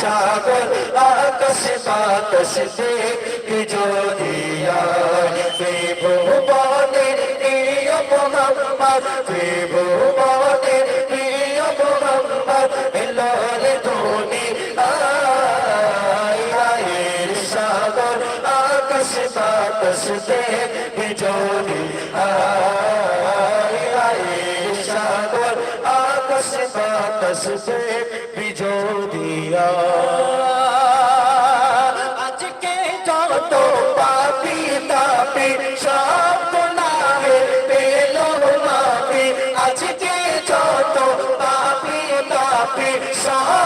সাগর, আকাশ বাতাস দেখি যদিয়া ত্রিভুবনের প্রিয় মোহাম্মদ ত্রিভুবনের প্রিয় মোহাম্মদ এলোরে ধনি আয়ের সাগর, আকাশ বাতাস দেখি যদিয়া বাতাস দেখি দিয়া। আজকে যত পাপি তাপি, সব গুনাহে পেল মাপি। আজকে যত পাপি তাপি, সব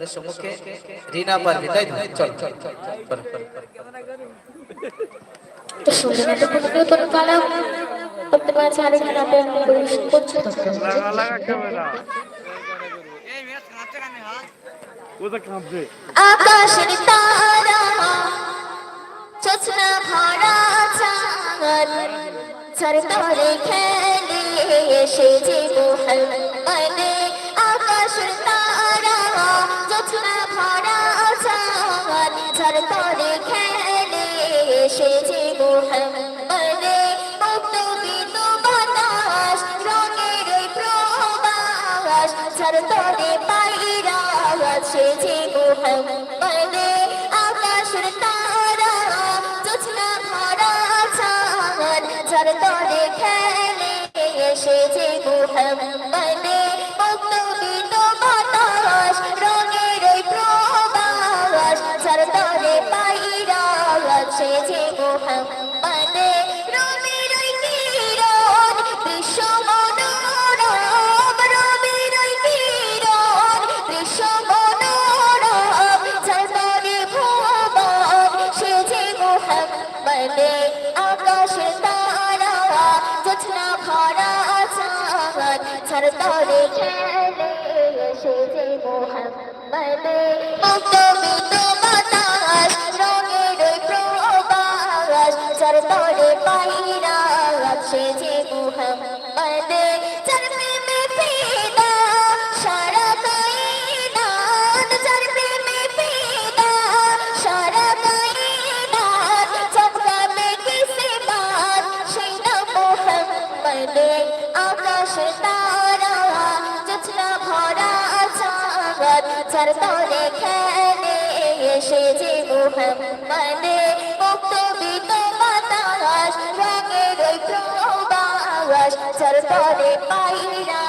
আপনাদের সম্মুখে রিনা পারবে তাই তো? চল চল চল চল, চল। তো সুন্দর একটা নতুন কলা করতে পারছে আর এখানে আপনি পরিবেশন করছেন আকাশের তারা চোচনা ভরা চাঁদ ঝরে তরে খেলে এসেছে মোহাম্মদে চোচনা ভরা চাঁদ ঝরে তরে খেলে। এসেছে মোহাম্মদে মুক্ত বিত বাতাস রঙের ওই মোহাম্মদে আকাশের তারা জোছনা ভরা চাঁদ ঝরতরে খেলে সেজে মোহাম্মদে। মুক্ত বিত বাতাস, রঙের প্রবাস পাইরা সেজে যার তলে খেলে এসেছে মোহাম্মদে। মুক্ত বিত বাতাস রঙের প্রবাস তলে পাইরা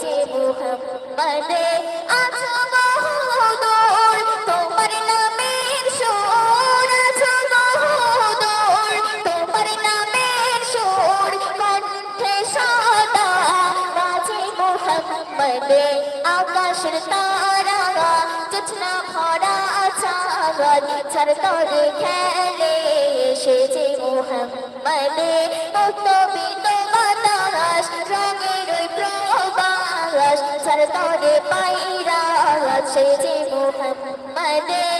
যে মোহাম্মদে। আছো বহুদূর, তোমার নামের সুর আছো বহুদূর, তোমার নামের সুর, কণ্ঠে সদা বাজে মোহাম্মদে। আকাশের তারা জোছনা ভরা চাঁদ ছাড় তরে খেলে এসেছে মোহাম্মদে বিত বাতাস, রঙের প্রবাস ছাড় তরে পাইরা সেজে মোহাম্মদে।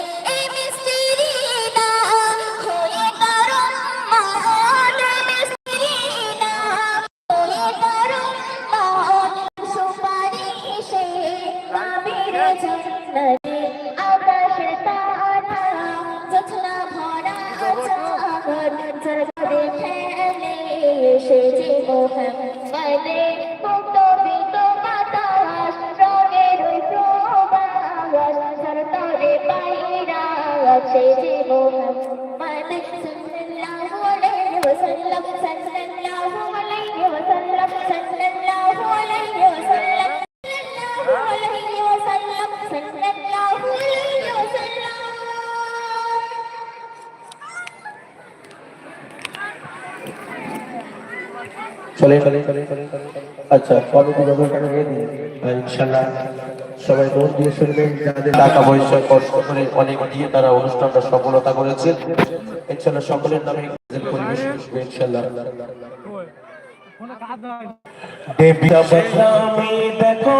চলে। আচ্ছা নিয়ে দিন ইনশাল্লাহ সবাই মন দিয়ে শুনবেন যাদের টাকা পয়সা কষ্ট করে অনেক দিয়ে তারা অনুষ্ঠানটা সফলতা করেছে। ইনশাল্লাহ সকলের নামে পরিবেশ ইনশাল্লাহ। দেবী দেখো